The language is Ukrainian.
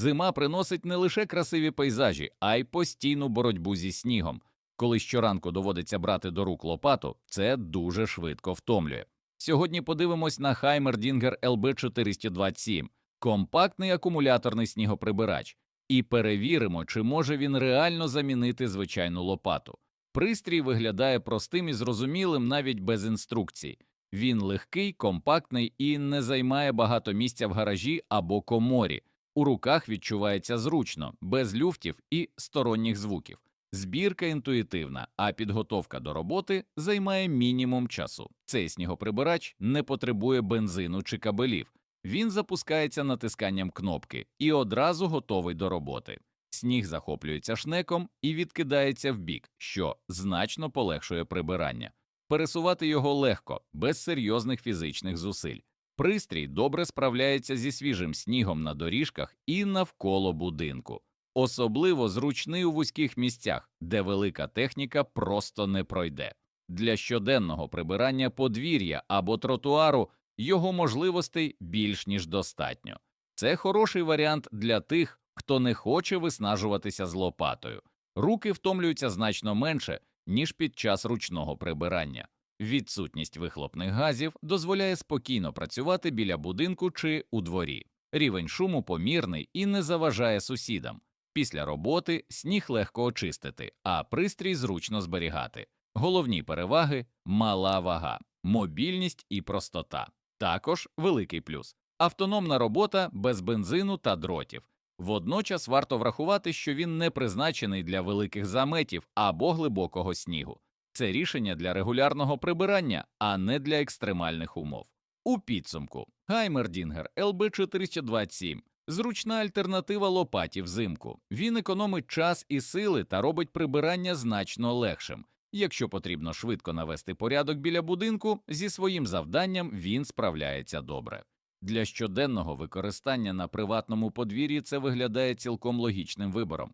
Зима приносить не лише красиві пейзажі, а й постійну боротьбу зі снігом. Коли щоранку доводиться брати до рук лопату, це дуже швидко втомлює. Сьогодні подивимось на Heimerdinger LB427 – компактний акумуляторний снігоприбирач, і перевіримо, чи може він реально замінити звичайну лопату. Пристрій виглядає простим і зрозумілим навіть без інструкцій. Він легкий, компактний і не займає багато місця в гаражі або коморі. У руках відчувається зручно, без люфтів і сторонніх звуків. Збірка інтуїтивна, а підготовка до роботи займає мінімум часу. Цей снігоприбирач не потребує бензину чи кабелів. Він запускається натисканням кнопки і одразу готовий до роботи. Сніг захоплюється шнеком і відкидається вбік, що значно полегшує прибирання. Пересувати його легко, без серйозних фізичних зусиль. Пристрій добре справляється зі свіжим снігом на доріжках і навколо будинку. Особливо зручний у вузьких місцях, де велика техніка просто не пройде. Для щоденного прибирання подвір'я або тротуару його можливостей більш ніж достатньо. Це хороший варіант для тих, хто не хоче виснажуватися з лопатою. Руки втомлюються значно менше, ніж під час ручного прибирання. Відсутність вихлопних газів дозволяє спокійно працювати біля будинку чи у дворі. Рівень шуму помірний і не заважає сусідам. Після роботи сніг легко очистити, а пристрій зручно зберігати. Головні переваги мала вага, мобільність і простота. Також великий плюс автономна робота без бензину та дротів. Водночас варто врахувати, що він не призначений для великих заметів або глибокого снігу. Це рішення для регулярного прибирання, а не для екстремальних умов. У підсумку Heimerdinger LB427 – зручна альтернатива лопаті взимку. Він економить час і сили та робить прибирання значно легшим. Якщо потрібно швидко навести порядок біля будинку, зі своїм завданням він справляється добре. Для щоденного використання на приватному подвір'ї це виглядає цілком логічним вибором.